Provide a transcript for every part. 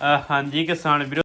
ਅਹ ਹਾਂਜੀ ਕਿਸਾਨ ਵੀਰੋ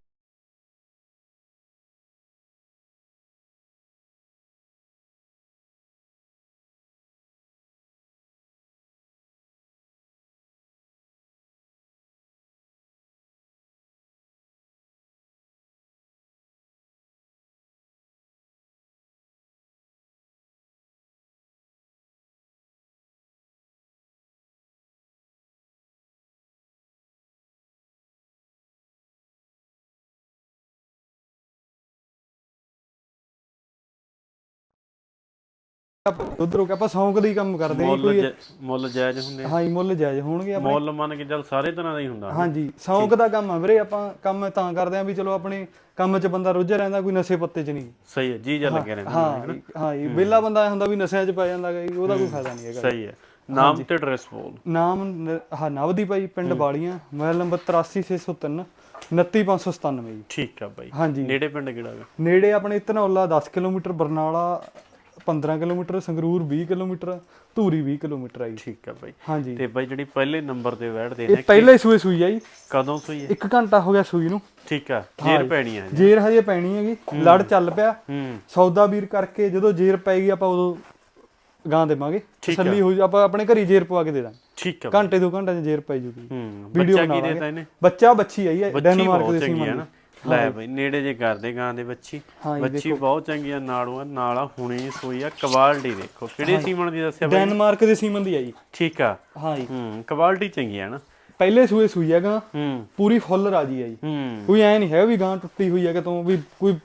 ਉਧਰੋਂ ਕਿ ਆਪਾਂ ਸੌਂਕ ਦੀ ਕੰਮ ਕਰਦੇ ਹਾਂ ਮੁੱਲ ਕੋਈ ਜ- ਮੁੱਲ ਜਾਇਜ਼ ਹੁੰਦੇ ਆ। ਹਾਂ ਜੀ ਮੁੱਲ ਜਾਇਜ਼ ਹੋਣਗੇ ਆਪਣੇ। ਮੁੱਲ ਮੰਨ ਕੇ ਚੱਲ ਸਾਰੇ ਤਰ੍ਹਾਂ ਦਾ ਹੀ ਹੁੰਦਾ। ਹਾਂਜੀ ਸੌਂਕ ਦਾ ਕੰਮ ਆ ਵੀਰੇ ਆਪਾਂ ਕੰਮ ਤਾਂ ਕਰਦੇ ਆ ਵੀ ਚਲੋ ਆਪਣੇ ਕੰਮ 'ਚ ਬੰਦਾ ਰੁੱਝਿਆ ਰਹਿੰਦਾ ਕੋਈ ਨਸ਼ੇ ਪੱਤੇ 'ਚ ਨਹੀਂ। ਸਹੀ ਹੈ ਜੀ ਜਾ ਲੱਗੇ ਰਹਿੰਦੇ ਹਾਂ ਜੀ, ਹਾਂ ਜੀ ਵਿਹਲਾ ਬੰਦਾ ਐਂ ਹੁੰਦਾ ਵੀ ਨਸ਼ਿਆਂ 'ਚ ਪੈ ਜਾਂਦਾ ਗਾ ਜੀ ਉਹਦਾ ਕੋਈ ਫਾਇਦਾ ਨਹੀਂ ਹੈਗਾ। ਸਹੀ ਹੈ। ਨਾਮ ਤੇ ਐਡਰੈਸ ਬੋਲ। ਨਾਮ ਨ- ਹਾਂ ਨਵਦੀਪ ਭਾਈ ਪਿੰਡ ਬਾਲੀਆਂ ਮੋਬਾਈਲ ਨੰਬਰ 83603 29597 ਜੀ। ਠੀਕ ਆ ਬਾਈ। ਹਾਂਜੀ ਨੇੜੇ ਪਿੰਡ ਕਿਹੜਾ ਗਾ? ਨੇੜੇ ਆਪਣੇ Dhanaula 10 kilometre Barnala 15 kilometre Sangrur 20 kilometre Dhuri 20 kilometre ਆ ਜੀ। ਠੀਕ ਆ ਬਾਈ। ਹਾਂਜੀ। ਤੇ ਬਾਈ ਜਿਹੜੀ ਪਹਿਲੇ ਨੰਬਰ ਤੇ ਬੈਠਦੇ ਇਹ ਨੇ ਪਹਿਲੇ ਸੂਏ ਸੂਈ ਆ ਜੀ। ਕਦੋਂ ਸੂਈ ਹੈ ਇੱਕ ਘੰਟਾ ਹੋ ਗਿਆ ਸੂਈ ਨੂੰ। ਠੀਕ ਆ ਜੇਰ ਪੈਣੀ ਆ ਜੀ। ਜੇਰ ਹਜੇ ਪੈਣੀ ਹੈਗੀ। ਲੜ ਚੱਲ ਪਿਆ। ਹੂੰ। ਸੌਦਾ ਵੀਰ ਕਰਕੇ ਜਦੋਂ ਜੇਰ ਪੈਗੀ ਆਪਾਂ ਉਦੋਂ ਗਾਂ ਦੇਵਾਂਗੇ। ਤਸੱਲੀ ਹੋ ਆਪਾਂ ਆਪਣੇ ਘਰੀ ਜੇਰ ਪਵਾ ਕੇ ਦੇ ਦਾਂਗੇ। ਠੀਕ ਆ ਘੰਟੇ ਦੋ ਘੰਟੇ ਜੇਰ ਪੈ ਜੂਗੀ। ਹੂੰ। ਵੀਡੀਓ ਬਣਾ ਇਹਨੇ? ਬੱਚਾ ਬੱਚੀ ਆਈ ਹੈ ਡੈਨਮਾਰਕ ਦੇ ਸੀਮਾ ਲੈ ਬਈ ਨੇੜੇ ਜੇ ਕਰਦੇ ਗਾਂ ਦੇ ਬੱਚੀ। ਜੀ, ਬੱਚੀ ਬਹੁਤ ਚੰਗੀ ਆ ਆ ਨਾਲਾ ਹੁਣੇ ਸੂਈ ਆ ਕੁਆਲਿਟੀ ਦੇਖੋ। ਕਿਹੜੇ ਸੀਮਣ ਦੀ ਦੱਸਿਆ ਬਾਈ? ਡੈਨਮਾਰਕ ਦੇ ਸੀਮਨ ਦੀ ਆਈ ਠੀਕ ਆ। ਹਾਂ ਜੀ ਹੂੰ ਕੁਆਲਿਟੀ ਚੰਗੀ ਆ ਨਾ। ਪਹਿਲੇ ਸੂਏ ਸੂਈ ਹੈ ਗਾਂ। ਹੂੰ। ਪੂਰੀ ਫੁੱਲ ਰਾਜੀ ਹੂੰ। ਕੋਈ ਐ ਨਹੀਂ ਹੈ ਵੀ ਗਾਂ ਟੁੱਟੀ ਹੋਈ ਹੈ ਕਿਤੋਂ ਵੀ ਕੋਈ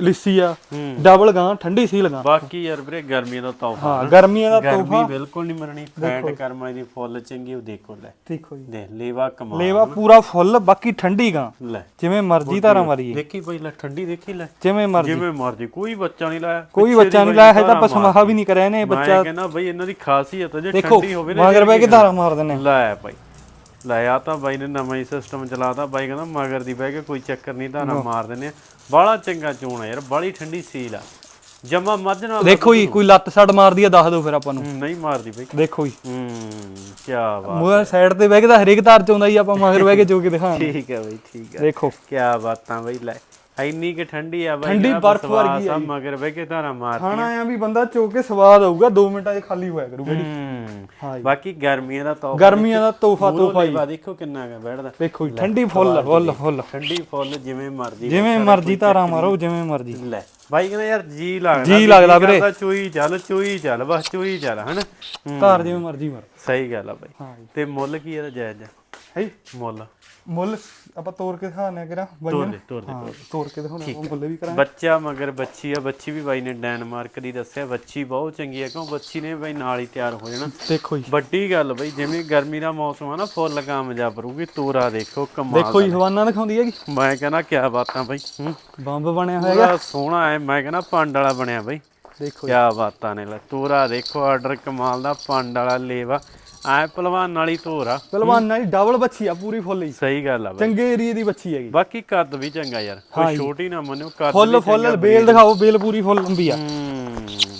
ਲਿੱਸੀ ਆ ਡਬਲ ਗਾਂ ਠੰਡੀ ਸੀ ਲਗਾ ਬਾਕੀ ਯਾਰ ਵੀਰੇ ਗਰਮੀ ਦਾ ਤੋਹਫਾ ਹਾਂ ਗਰਮੀਆਂ ਦਾ ਗਰਮੀ ਤੋਹਫਾ। ਬਿਲਕੁਲ ਨਹੀਂ ਮਰਣੀ ਫੈਟ ਕਰਮਾਂ ਦੀ ਫੁੱਲ ਚੰਗੀ ਉਹ ਦੇਖੋ ਲੈ। ਦੇਖੋ ਜੀ। ਦੇਖ ਲੇਵਾ ਕਮਾਲ। ਲੇਵਾ ਪੂਰਾ ਫੁੱਲ ਬਾਕੀ ਠੰਡੀ ਗਾਂ। ਲੈ। ਜਿਵੇਂ ਮਰਜ਼ੀ ਧਾਰਾਂ ਮਾਰੀਏ। ਦੇਖੀ ਬਈ ਲੈ ਠੰਡੀ ਦੇਖੀ ਲੈ। ਜਿਵੇਂ ਮਰਜ਼ੀ। ਜਿਵੇਂ ਮਰਜ਼ੀ ਕੋਈ ਬੱਚਾ ਨਹੀਂ ਲਾਇਆ। ਕੋਈ ਬੱਚਾ ਨਹੀਂ ਲਾਇਆ ਹੈ ਤਾਂ ਪਸਮਾਹਾ ਵੀ ਨਹੀਂ ਕਰਿਆ ਇਹਨੇ ਮੈਂ ਬੱਚਾ ਕਹਿੰਦਾ ਬਈ ਇਹਨਾਂ ਦੀ ਖਾਸੀਅਤ ਹੈ ਜੇ ਠੰਡੀ ਹੋਵੇ ਨਾ ਮਗਰ ਬੈ ਕੇ ਧਾਰਾਂ ਮਾਰ ਦਿੰਨੇ ਲੈ ਭਾਈ ਲੈ ਆ ਤਾਂ ਬਾਈ ਨੇ ਨਵਾਂ ਹੀ ਸਿਸਟਮ ਚਲਾਤਾ। ਬਾਈ ਕਹਿੰਦਾ ਮਗਰ ਦੀ ਬਹਿ ਕੇ ਕੋਈ ਚੱਕਰ ਨਹੀਂ ਧਾਰਾ ਮਾਰ ਦਿੰਨੇ ਆ। ਬਾਲਾ ਚੰਗਾ ਚੋਣ ਆ ਯਾਰ ਬਾਲੀ ਠੰਡੀ ਸੀਲ ਆ। ਜਮਾ ਮੱਝ ਨਾਲ ਦੇਖੋ ਜੀ ਕੋਈ ਲੱਤ ਛੱਡ ਮਾਰਦੀ ਆ ਦੱਸ ਦਿਓ ਫਿਰ ਆਪਾਂ ਨੂੰ। ਨਹੀਂ ਮਾਰਦੀ ਬਈ। ਦੇਖੋ ਜੀ। ਹੂੰ ਕੀ ਬਾਤ ਮੂਹਰ ਸਾਈਡ ਤੇ ਬਹਿ ਕੇ ਤਾਂ ਹਰੇਕ ਧਾਰ ਚ ਆਉਂਦਾ ਜੀ ਆਪਾਂ ਮਗਰ ਬਹਿ ਕੇ ਜੋ ਕੇ ਦਿਖਾਵਾਂਗੇ ਠੀਕ ਹੈ ਬਈ ਠੀਕ ਹੈ। ਦੇਖੋ। ਕੀ ਬਾਤਾਂ ਬਈ ਲੈ। ਇੰਨੀ ਕਿ ਠੰਡੀ ਆ ਬਾਈ ਠੰਡੀ ਬਰਫ਼ ਵਰਗੀ ਆ ਮਗਰ ਬਹਿ ਕੇ ਧਾਰਾ ਮਾਰ ਖਾਣਾ ਆ ਵੀ ਬੰਦਾ ਚੋ ਕੇ ਸਵਾਦ ਆਊਗਾ 2 ਮਿੰਟਾਂ 'ਚ ਖਾਲੀ ਹੋਇਆ ਕਰੂਗਾ ਜੀ। ਹੂੰ। ਹਾਂ। ਬਾਕੀ ਗਰਮੀਆਂ ਦਾ ਤੋਹਫਾ ਗਰਮੀਆਂ ਦਾ ਤੋਹਫਾ ਤੋਹਫਾ ਤੋਹਫਾ ਦੇਖੋ ਕਿੰਨਾ ਹੈਗਾ ਬੈਠਦਾ ਦੇਖੋ ਠੰਡੀ ਫੁੱਲ ਫੁੱਲ ਫੁੱਲ। ਠੰਡੀ ਫੁੱਲ ਜਿਵੇਂ ਮਰਜ਼ੀ ਜਿਵੇਂ ਮਰਜ਼ੀ ਧਾਰਾਂ ਮਾਰੋ ਜਿਵੇਂ ਮਰਜ਼ੀ। ਲੈ ਬਾਈ ਕਹਿੰਦਾ ਯਾਰ ਜੀ ਲੱਗਦਾ ਜੀ ਲੱਗਦਾ ਵੀਰੇ। ਚੋਈ ਚੱਲ ਚੋਈ ਚੱਲ ਬਸ ਚੋਈ ਚੱਲ ਹਨਾ? ਹੂੰ, ਧਾਰ ਜਿਵੇਂ ਮਰਜ਼ੀ ਮਾਰੋ। ਸਹੀ ਗੱਲ ਆ ਬਾਈ। ਹਾਂ ਤੇ ਮੁੱਲ ਕੀ ਇਹਦਾ ਜਾਇਜ਼? ਆ? ਹੈ ਮੁੱਲ। ਮੁੱਲ ਆਪਾਂ ਤੋੜ ਕੇ ਦਿਖਾਣੇ ਆ ਕਿਰਾ ਤੋਰ ਬਾਈ ਦੇ ਤੋਰ ਦੇ। ਤੋੜ ਕੇ ਦਿਖਾਉਣੇ ਆ ਮੁੱਲ ਵੀ ਕਰਾਂਗੇ। ਬੱਚਾ ਮਗਰ ਬੱਚੀ ਆ ਬੱਚੀ ਵੀ ਬਾਈ ਨੇ ਡੈਨਮਾਰਕ ਦੀ ਦੱਸਿਆ ਬੱਚੀ ਬਹੁਤ ਚੰਗੀ ਆ ਕਿਉਂ ਬੱਚੀ ਨੇ ਬਾਈ ਨਾਲ ਹੀ ਤਿਆਰ ਹੋ ਜਾਣਾ। ਦੇਖੋ ਜੀ। ਵੱਡੀ ਗੱਲ ਬਈ ਜਿਵੇਂ ਗਰਮੀ ਦਾ ਮੌਸਮ ਆ ਨਾ ਫੁੱਲ ਕਾਮਯਾਬ ਰਹੂਗੀ ਤੋਰਾ ਦੇਖੋ ਕਮਾਲ ਦੇਖੋ ਜੀ ਹਵਾਨਾ ਦਿਖਾਉਂਦੀ ਹੈਗੀ? ਮੈਂ ਕਹਿੰਦਾ ਕੀ ਬਾਤਾਂ ਬਈ ਹੂੰ। ਬੰਬ ਬਣਿਆ ਹੋਇਆ ਪੂਰਾ ਸੋਹਣਾ ਹੈ ਮੈਂ ਕਹਿੰਦਾ ਪੰਡ ਵਾਲਾ ਬਣਿਆ ਬਈ। ਦੇਖੋ ਕੀ ਬਾਤਾਂ ਨੇ ਲੈ ਤੋਰਾ ਦੇਖੋ ਆਰਡਰ ਕਮਾਲ ਦਾ ਪੰਡ ਵਾਲਾ ਲੇਵਾ। ਐ ਪਹਿਲਵਾਨ ਵਾਲੀ ਤੋਰਾ ਪਹਿਲਵਾਨਾਂ ਦੀ ਡਬਲ ਬੱਚੀ ਆ ਪੂਰੀ ਫੁੱਲ ਹੀ। ਸਹੀ ਗੱਲ ਆ ਬਈ। ਚੰਗੇ ਏਰੀਏ ਦੀ ਬੱਚੀ ਹੈਗੀ। ਬਾਕੀ ਕੱਦ ਵੀ ਚੰਗਾ ਯਾਰ ਕੋਈ ਛੋਟੀ ਨਾ ਮੰਨਿਓ ਕੱਦ ਫੁੱਲ ਫੁੱਲ ਬੇਲ ਦਿਖਾਓ ਬੇਲ ਪੂਰੀ ਫੁੱਲ ਲੰਬੀ ਆ।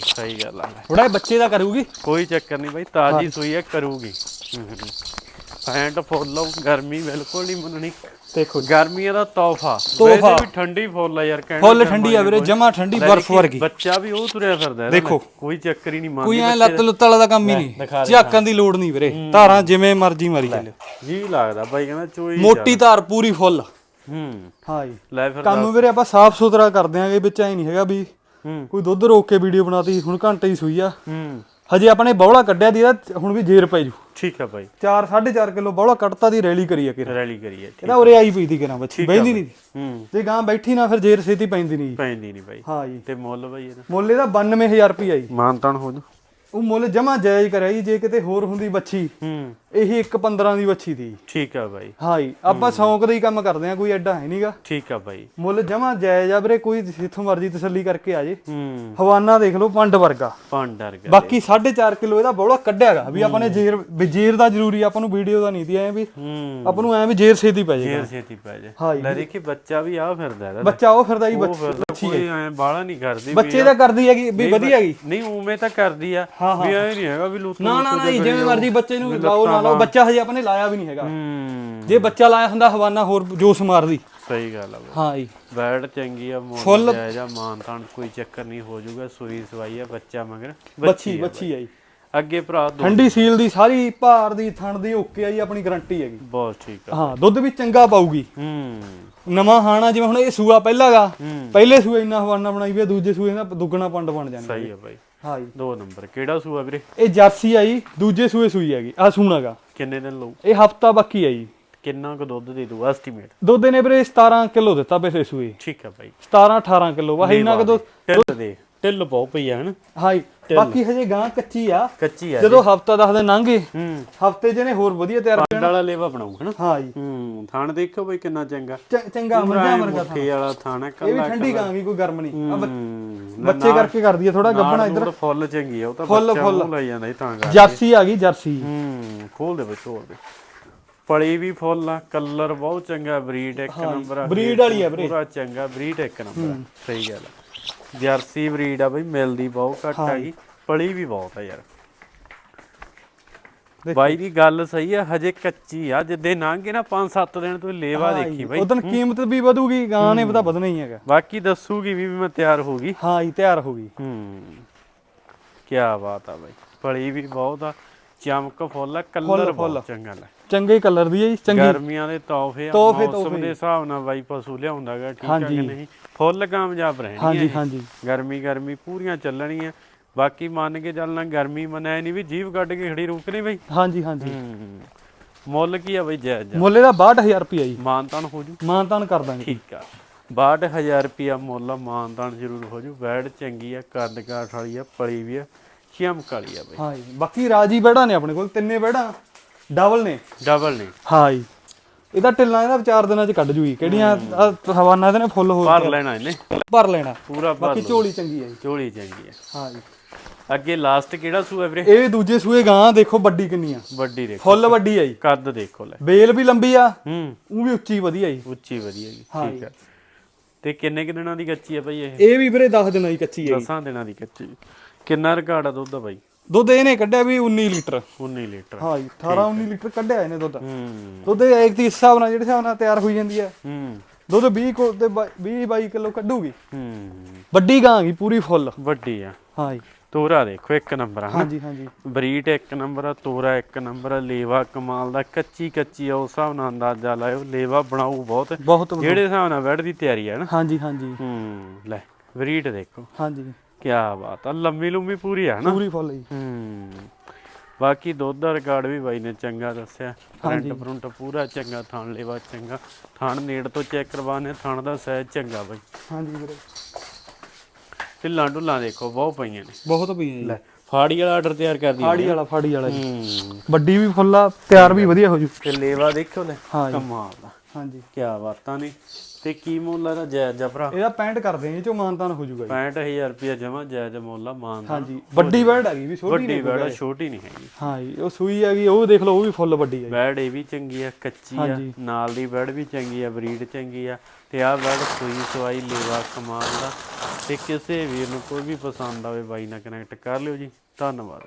ਸਹੀ ਗੱਲ ਆ ਥੋੜਾ ਬੱਚੇ ਦਾ ਕਰੂਗੀ? ਕੋਈ ਚੱਕਰ ਨਹੀਂ ਬਈ ਤਾਜੀ ਸੂਈ ਹੈ ਕਰੂਗੀ ਫੈਂਟ ਫੁੱਲ ਗਰਮੀ ਬਿਲਕੁਲ ਨਹੀਂ ਮੰਨਣੀ। ਦੇਖੋ ਗਰਮੀਆਂ ਦਾ ਤੋਹਫਾ। ਤੋਹਫ਼ਾ। ਵੀ ਠੰਡੀ ਫੁੱਲ ਆ ਯਾਰ ਕਹਿਣਾ ਫੁੱਲ ਠੰਡੀ ਆ ਵੀਰੇ ਜਮਾ ਠੰਡੀ ਬਰਫ਼ ਵਰਗੀ। ਬੱਚਾ ਵੀ ਉਹ ਤੁਰਿਆ ਫਿਰਦਾ ਦੇਖੋ। ਕੋਈ ਚੱਕਰ ਹੀ ਨਹੀਂ ਕੋਈ ਮੰਨਦੀ ਐ ਲੱਤ ਲੁੱਤ ਵਾਲਾ ਦਾ ਕੰਮ ਹੀ ਨਹੀਂ। ਝਾਕਣ ਦੀ ਲੋੜ ਨਹੀਂ ਵੀਰੇ। ਧਾਰਾਂ ਜਿਵੇਂ ਮਰਜ਼ੀ ਮਾਰੀ ਚੱਲਿਓ ਜੀ ਲੱਗਦਾ ਬਾਈ ਕਹਿੰਦਾ ਚੋਈ ਮੋਟੀ ਧਾਰ ਪੂਰੀ ਫੁੱਲ। ਹੂੰ। ਹਾਂ ਜੀ। ਲੈ ਫਿਰ ਕੰਮ ਵੀਰੇ ਆਪਾਂ ਸਾਫ਼ ਸੁਥਰਾ ਕਰ ਦਿਆਂਗੇ ਵਿੱਚ ਐ ਨਹੀਂ ਹੈਗਾ ਵੀ ਹੂੰ। ਕੋਈ ਦੁੱਧ ਰੋਕ ਕੇ ਵੀਡੀਓ ਬਣਾਤੀ ਹੁਣ ਘੰਟੇ ਹੀ ਸੂਈ ਆ। ਹੂੰ। ਹਜੇ ਆਪਣੇ ਬੌਲਾ ਕੱਢਿਆ ਦੀ ਇਹਦਾ ਹੁਣ ਵੀ ਜੇਰ ਪੈ ਜੂ। ਠੀਕ ਆ ਬਾਈ। 4 4.5 ਕਿਲੋ ਬੌਲਾ ਕੱਟਤਾ ਦੀ ਰੈਲੀ ਕਰੀ ਆ ਕਿਰਾ ਰੈਲੀ ਕਰੀਏ ਠੀਕ ਇਹਦਾ ਉਰੇ ਆਈ ਪਈ ਦੀ ਕਿਰਾ ਬੱਚੀ ਬੈਂਦੀ ਨਹੀਂ ਹੂੰ। ਜੇ ਗਾਂ ਬੈਠੀ ਨਾ ਫਿਰ ਜੇਰ ਛੇਤੀ ਪੈਂਦੀ ਨਹੀਂ ਪੈਂਦੀ ਨਹੀਂ ਬਾਈ। ਹਾਂ ਜੀ। ਤੇ ਮੁੱਲ ਬਾਈ ਇਹਦਾ। ਮੁੱਲ ਇਹਦਾ 92000 ਰੁਪਈਆ ਜੀ। ਮਾਨਤਾਨ ਹੋ ਜੂ। ਉਹ ਮੁੱਲ ਜਮਾ ਜਾਇਜ਼ ਕਰਿਆ ਜੀ ਜੇ ਕਿਤੇ ਹੋਰ ਹੁੰਦੀ ਬੱਚੀ ਹੂੰ। ਇਹੀ 1.15 ਦੀ ਬੱਚੀ ਦੀ। ਠੀਕ ਆ ਬਾਈ। ਹਾਂ ਜੀ ਆਪਾਂ ਸ਼ੌਂਕ ਦਾ ਹੀ ਕੰਮ ਕਰਦੇ ਆ ਕੋਈ ਐਡਾ ਹੈ ਨਹੀਂਗਾ ਠੀਕ ਆ ਬਾਈ। ਮੁੱਲ ਜਮਾ ਜਾਇਜ਼ ਆ ਵੀਰੇ ਕੋਈ ਜਿੱਥੋਂ ਮਰਜ਼ੀ ਤਸੱਲੀ ਕਰਕੇ ਆ ਜੇ। ਹੂੰ। ਹਵਾਨਾ ਦੇਖ ਲਓ ਪੰਡ ਵਰਗਾ। ਪੰਡ ਡਰ ਗਿਆ ਬਾਕੀ 4.5 ਕਿਲੋ ਇਹਦਾ ਬੌਲਾ ਕੱਢਿਆਗਾ ਵੀ ਆਪਾਂ ਨੇ ਜੇਰ ਜੇਰ ਦਾ ਜ਼ਰੂਰੀ ਆਪਾਂ ਨੂੰ ਵੀਡੀਓ ਦਾ ਨਹੀਂ ਦੀ ਐ ਵੀ ਹੂੰ। ਆਪਾਂ ਨੂੰ ਐ ਵੀ ਜੇਰ ਛੇਤੀ ਪੈ ਜਾਏਗਾ। ਫੇਰ ਛੇਤੀ ਪੈ ਜਾ ਹਾਂ। ਲੈ ਦੇਖੀ ਬੱਚਾ ਵੀ ਆ ਫਿਰਦਾ ਇਹਦਾ। ਬੱਚਾ ਉਹ ਫਿਰਦਾ ਜੀ ਬੱਚੀ ਐ ਬਾਲਾ ਨਹੀਂ ਕਰਦੀ ਬੱਚੇ ਦਾ ਕਰਦੀ ਹੈਗੀ ਵੀ ਵਧੀਆ ਹੈਗੀ। ਨਹੀਂ ਉਵੇਂ ਤਾਂ ਕਰਦੀ ਆ। ਹਾਂ, ਵੀ ਐ ਨਹੀਂ ਹੈਗਾ ਵੀ ਲੂਤੂ ਨਾ ਨਾ ਨਾ ਜਿਵੇਂ ਮਰਜ਼ੀ ਬੱਚੇ ਨੂੰ ਲਾਓ ਨਾ ਲਾਓ ਬੱਚਾ ਹਜੇ ਆਪਾਂ ਨੇ ਲਾਇਆ ਵੀ ਨਹੀਂ ਹੈਗਾ। ਹੂੰ। ਜੇ ਬੱਚਾ ਲਾਇਆ ਹੁੰਦਾ ਹਵਾਨਾ ਹੋਰ ਜੋਸ਼ ਮਾਰਦੀ। ਸਹੀ ਗੱਲ ਆ ਬਈ। ਹਾਂ ਜੀ। ਬੈਡ ਚੰਗੀ ਆ ਮੁੱਲ ਜਾਇਜ਼ਾ ਮਾਨ ਤਾਨ ਕੋਈ ਚੱਕਰ ਨਹੀਂ ਹੋ ਜਾਊਗਾ ਸੂਈ ਸਵਾਈ ਆ ਬੱਚਾ ਮਗਰ। ਬੱਚੀ ਬੱਚੀ ਆ ਜੀ। ਅੱਗੇ ਭਰਾ ਦੋ ਠੰਡੀ ਸੀਲ ਦੀ ਸਾਰੀ ਭਾਰ ਦੀ ਥਣ ਦੀ ਓਕੇ ਆ ਜੀ ਆਪਣੀ ਗਾਰੰਟੀ ਹੈਗੀ। ਬਹੁਤ ਠੀਕ ਆ। ਹਾਂ ਦੁੱਧ ਵੀ ਚੰਗਾ ਪਾਊਗੀ। ਹੂੰ। ਨਵਾਂ ਹਾਣਾ ਜਿਵੇਂ ਹੁਣ ਇਹ ਸੂਆ ਪਹਿਲਾਗਾ ਹੂੰ। ਪਹਿਲੇ ਸੂਏ ਇੰਨਾ ਹਵਾਨਾ ਬਣਾਈ ਵੀ ਆ, ਦੂਜੇ ਸੂਏ ਦਾ ਦੁੱਗਣਾ ਪੰਡ ਬਣ ਜਾਣਾ। ਸਹੀ ਆ ਬਾਈ। ਹਾਂ ਜੀ। ਦੋ ਨੰਬਰ ਕਿਹੜਾ ਸੂਆ ਵੀਰੇ? ਇਹ ਜਰਸੀ ਆ ਜੀ ਦੂਜੇ ਸੂਏ ਸੂਈ ਹੈਗੀ ਆ ਸੂਣਾਗਾ ਕਿੰਨੇ ਦਿਨ ਲਊ? ਇਹ ਹਫਤਾ ਬਾਕੀ ਆ ਜੀ। ਕਿੰਨਾ ਕੁ ਦੁੱਧ ਦੇ ਦੂ ਐਸਟੀਮੇਟ? ਦੁੱਧ ਨੇ ਵੀਰੇ 17 ਕਿਲੋ ਦਿੱਤਾ ਪਹਿਲੇ ਸੂਏ। ਠੀਕ ਆ ਬਾਈ। 17 18 ਕਿਲੋ ਵਾ ਇੰਨਾ ਕੁ ਦੁੱਧ ਢਿੱਲ ਦੇ। ਢਿੱਲ ਪਾਉ ਪਈ ਆ ਹਨ? ਹਾਂ ਜੀ ਬਾਕੀ ਹਜੇ ਗਾਂ ਕੱਚੀ ਆ। ਕੱਚੀ ਆ ਜਦੋਂ ਹਫਤਾ ਦਸ ਦਿਨ ਲੰਘੇ ਹੂੰ। ਹਫ਼ਤੇ ਚ ਨੇ ਹੋਰ ਵਧੀਆ ਤਿਆਰ ਪੰਡ ਵਾਲਾ ਲੇਵਾ ਬਣਾਉ ਹਨਾ? ਹਾਂ ਜੀ। ਹੂੰ ਥਣ ਦੇਖੋ ਬਈ ਕਿੰਨਾ ਚੰਗਾ। ਚੰਗਾ ਮੁੱਠੇ ਵਾਲਾ ਥਣ ਹੈ ਇਹ ਵੀ ਠੰਡੀ ਗਾਂ ਵੀ ਕੋਈ ਗਰਮ ਨਹੀਂ। ਆ ਬੱਚ- ਹੂੰ ਕਰਕੇ ਕਰਦੀ ਆ ਥੋੜਾ ਗੱਭਣਾ ਇੱਧਰ। ਫੁੱਲ ਚੰਗੀ ਆ ਉਹ ਤਾਂ ਬੱਚਾ ਫੁੱਲ। ਮੂੰਹ ਲਾਈ ਜਾਂਦਾ ਤਾਂ ਕਰ ਜਰਸੀ ਆ ਗਈ ਜਰਸੀ। ਹੂੰ ਖੋਲ ਦੇ ਬਈ ਤੋੜ ਦੇ। ਪਲੀ ਵੀ ਫੁੱਲ ਆ ਕਲਰ ਬਹੁਤ ਚੰਗਾ ਬਰੀਡ ਇੱਕ ਨੰਬਰ ਆ breed ਵਾਲੀ ਆ ਵੀਰੇ। ਪੂਰਾ ਚੰਗਾ ਬਰੀਡ ਇੱਕ ਨੰਬਰ ਆ ਸਹੀ ਗੱਲ ਆ। ਜਰਸੀ ਬਰੀਡ ਆ ਬਈ ਮਿਲਦੀ ਬਹੁਤ ਘੱਟ ਹੈਗੀ ਪਲੀ ਵੀ ਬਹੁਤ ਆ ਯਾਰ। ਬਾਈ ਦੀ ਗੱਲ ਸਹੀ ਆ ਹਜੇ ਕੱਚੀ ਆ। ਜਿੱਦੇ ਲੰਘੇ ਨਾ 5-7 ਦਿਨ ਤੂੰ ਲੇਵਾ ਦੇਖੀ ਬਾਈ। ਉਦੋਂ ਕੀਮਤ ਵੀ ਵਧੂਗੀ ਗਾਂ ਨੇ ਪਤਾ ਵਧਣਾ ਹੀ ਹੈਗਾ। ਬਾਕੀ ਦੱਸੂਗੀ ਵੀ ਮੈਂ ਤਿਆਰ ਹੋ ਗਈ। ਹਾਂ ਜੀ ਤਿਆਰ ਹੋ ਗਈ। ਹੂੰ। ਕੀ ਬਾਤ ਆ ਬਾਈ। ਪਲੀ ਵੀ ਬਹੁਤ ਆ। ਚਮਕ ਫੁੱਲ ਆ ਕਲਰ ਬਹੁਤ ਚੰਗਾ ਲੈ ਚੰਗੇ ਕਲਰ ਦੀ ਹੈ ਜੀ ਚੰਗੀ। ਗਰਮੀਆਂ ਦੇ ਤੋਹਫੇ ਆ ਤੋਹਫ਼ੇ, ਮੌਸਮ ਦੇ ਹਿਸਾਬ ਨਾਲ ਬਾਈ ਪਸ਼ੂ ਲਿਆਉਂਦਾਗਾ ਠੀਕ ਆ ਕਿ ਨਹੀਂ? ਫੁੱਲ ਕਾਮਯਾਬ ਰਹਿਣੀ ਹਾਂਜੀ ਹਾਂਜੀ। ਗਰਮੀ ਗਰਮੀ ਪੂਰੀਆਂ ਚੱਲਣੀਆਂ। ਬਾਕੀ ਮੰਨ ਕੇ ਚੱਲਣਾ ਗਰਮੀ ਮਨਾਏ ਨਹੀਂ ਵੀ ਜੀਵ ਕੱਢ ਕੇ ਖੜੀ ਰੁਕ ਨਹੀਂ ਬਈ। ਹਾਂਜੀ ਹਾਂਜੀ। ਹੂੰ ਮੁੱਲ ਕੀ ਆ ਬਈ ਜਾਇਜ਼? ਜਾ ਮੁੱਲ ਇਹਦਾ 62000 ਰੁਪਿਆ ਜੀ। ਮਾਨਤਾਨ ਹੋ ਜੂ? ਮਾਨਤਾਨ ਕਰ ਦਾਂਗੇ। ਠੀਕ ਆ। 62000 ਰੁਪਿਆ ਮੁੱਲ ਆ, ਮਾਨਤਾਨ ਜ਼ਰੂਰ ਹੋ ਜੂ। ਵੈੜ ਚੰਗੀ ਆ ਕੱਦ ਕਾਠ ਵਾਲੀ ਆ ਪਲੀ ਵੀ ਆ ਚਮਕ ਵਾਲੀ ਆ ਬਈ। ਹਾਂ ਜੀ ਬਾਕੀ ਰਾਜੀ ਬੈੜਾ ਨੇ ਆਪਣੇ ਕੋਲ ਤਿੰਨੇ ਬੈੜਾ ਡਬਲ ਨੇ। ਡਬਲ ਨੇ। ਹਾਂ ਜੀ ਇਹਦਾ ਢਿੱਲਾਂ ਇਹਦਾ ਚਾਰ ਦਿਨਾਂ ਚ ਕੱਢ ਜੂਗੀ। ਕਿਹੜੀਆਂ ਆਹ ਹਵਾਨਾ ਇਹਦੇ ਨੇ ਫੁੱਲ ਹੋ ਭਰ ਲੈਣਾ ਇਹਨੇ। ਭਰ ਲੈਣਾ। ਪੂਰਾ ਭਰ ਬਾਕੀ। ਝੋਲੀ ਚੰਗੀ ਹੈ ਜੀ। ਝੋਲੀ ਚੰਗੀ ਆ। ਹਾਂ ਜੀ ਅੱਗੇ ਲਾਸਟ ਕਿਹੜਾ ਸੂਆ ਵੀਰੇ? ਇਹ ਦੂਜੇ ਸੂਏ ਗਾਂ ਦੇਖੋ ਵੱਡੀ ਕਿੰਨੀ ਆ ਵੱਡੀ ਦੇਖੋ। ਫੁੱਲ ਵੱਡੀ ਆ ਜੀ। ਕੱਦ ਦੇਖੋ ਲੈ। ਬੇਲ ਵੀ ਲੰਬੀ ਆ। ਹੂੰ। ਉਹ ਵੀ ਉੱਚੀ ਵਧੀਆ ਜੀ। ਉੱਚੀ ਵਧੀਆ ਜੀ ਠੀਕ ਆ। ਤੇ ਕਿੰਨੇ ਕਿ ਦਿਨਾਂ ਦੀ ਕੱਚੀ ਆ ਭਾਈ ਇਹ? ਇਹ ਵੀ ਵੀਰੇ 10 ਦਿਨਾਂ ਦੀ ਕੱਚੀ ਹੈ ਦਸਾਂ ਦਿਨਾਂ ਦੀ ਕੱਚੀ। ਕਿੰਨਾ ਰਿਕਾਰਡ ਆ ਦੁੱਧ ਦਾ ਭਾਈ ਦੁੱਧ ਇਹਨੇ ਕੱਢਿਆ ਵੀ 19 ਲੀਟਰ। 19 ਲੀਟਰ। ਹਾਂ ਜੀ 18 19 ਲੀਟਰ ਕੱਢਿਆ ਇਹਨੇ ਦੁੱਧ। ਹੂੰ। ਦੁੱਧ ਇਹ ਇੱਕ ਦੀ ਹਿਸਾਬ ਨਾਲ ਜਿਹੜੇ ਹਿਸਾਬ ਨਾਲ ਤਿਆਰ ਹੋਈ ਜਾਂਦੀ ਹੈ ਹੂੰ। ਦੁੱਧ 20 ਕੋ ਤੇ 20 22 ਕਿਲੋ ਕੱਢੂਗੀ। ਹੂੰ। ਵੱਡੀ ਗਾਂ ਗਈ ਪੂਰੀ ਫੁੱਲ। ਵੱਡੀ ਆ। ਹਾਂ ਜੀ। ਤੋਰਾ ਦੇਖੋ ਇੱਕ ਨੰਬਰ ਆ ਹਨਾ? ਹਾਂਜੀ ਹਾਂਜੀ। ਬਰੀਟ ਇੱਕ ਨੰਬਰ ਆ ਤੋਰਾ ਇੱਕ ਨੰਬਰ ਆ ਲੇਵਾ ਕਮਾਲ ਦਾ ਕੱਚੀ ਕੱਚੀ ਆ ਉਸ ਹਿਸਾਬ ਨਾਲ ਅੰਦਾਜ਼ਾ ਲਾਇਓ। ਲੇਵਾ ਬਣਾਉ ਬਹੁਤ। ਬਹੁਤ ਜਿਹੜੇ ਹਿਸਾਬ ਨਾਲ ਵੈੜ ਦੀ ਤਿਆਰੀ ਆ ਨਾ ਹਾਂਜੀ ਹਾਂਜੀ। ਹੂੰ ਲੈ ਬਰੀਟ ਦੇਖੋ। ਹਾਂਜੀ। ਕੀ ਬਾਤ ਆ ਲੰਮੀ ਲੰਮੀ ਪੂਰੀ ਆ ਨਾ ਪੂਰੀ ਫੁੱਲ ਜੀ। ਹੂੰ। ਬਾਕੀ ਦੁੱਧ ਦਾ ਰਿਕਾਰਡ ਵੀ ਬਾਈ ਨੇ ਚੰਗਾ ਦੱਸਿਆ। ਫਰੰਟ ਫਰੰਟ ਪੂਰਾ ਚੰਗਾ ਥਣ ਲੇਵਾ ਚੰਗਾ। ਥਣ ਨੇੜ ਤੋਂ ਚੈੱਕ ਕਰਵਾਣੇ ਥਣ ਦਾ ਸਾਈਜ਼ ਚੰਗਾ ਬਾਈ। ਹਾਂਜੀ ਵੀਰੇ। ਢਿੱਲਾਂ ਢੁੱਲਾਂ ਦੇਖੋ ਬਹੁਤ ਪਈਆਂ ਨੇ। ਬਹੁਤ ਪਈਆਂ ਜੀ। ਲੈ ਫਾੜੀ ਵਾਲਾ ਆਰਡਰ ਤਿਆਰ ਕਰਦੀ ਫਾੜੀ ਵਾਲਾ ਫਾੜੀ ਵਾਲਾ ਜੀ। ਵੱਡੀ ਵੀ ਫੁੱਲ ਤਿਆਰ ਵੀ ਵਧੀਆ ਹੋ ਜੂ। ਤੇ ਲੇਵਾ ਦੇਖੋ ਲੈ ਕਮਾਲ ਦਾ ਹਾਂਜੀ। ਕੀ ਬਾਤਾਂ ਨੇ। ਤੇ ਕੀ ਮੁੱਲ ਇਹਦਾ ਜਾਇਜ਼ ਆ ਭਰਾ? ਇਹਦਾ ਪੈਂਟ ਕਰਦੇ ਆ ਇਹ ਚੋਂ ਮਾਨਤਾਨ ਹੋ ਜੂਗਾ ਜੀ। 65000 ਰੁਪਇਆ ਜਮਾ ਜਾਇਜ਼ ਮੁੱਲ ਆ ਮਾਨ ਦਾ ਹਾਂਜੀ ਵੱਡੀ ਬੈੜ ਹੈਗੀ ਵੀ ਛੋਟੀ ਵੱਡੀ ਨਹੀਂ ਬੈੜ ਆ, ਛੋਟੀ ਨਹੀਂ ਹੈਗੀ। ਹਾਂ ਜੀ ਉਹ ਸੂਈ ਹੈਗੀ ਉਹ ਦੇਖ ਲਓ ਉਹ ਵੀ ਫੁੱਲ ਵੱਡੀ ਹੈ ਜੀ। ਬੈੜ ਇਹ ਵੀ ਚੰਗੀ ਆ ਕੱਚੀ ਆ ਹਾਂਜੀ। ਨਾਲ ਦੀ ਬੈੜ ਵੀ ਚੰਗੀ ਆ ਬਰੀਡ ਚੰਗੀ ਆ ਤੇ ਆਹ ਬੈੜ ਸੂਈ ਸਵਾਈ ਲੇਵਾ ਕਮਾਲ ਦਾ। ਤੇ ਕਿਸੇ ਵੀਰ ਨੂੰ ਕੋਈ ਵੀ ਪਸੰਦ ਆਵੇ ਬਾਈ ਨਾਲ ਕਨੈਕਟ ਕਰ ਲਿਓ ਜੀ। ਧੰਨਵਾਦ।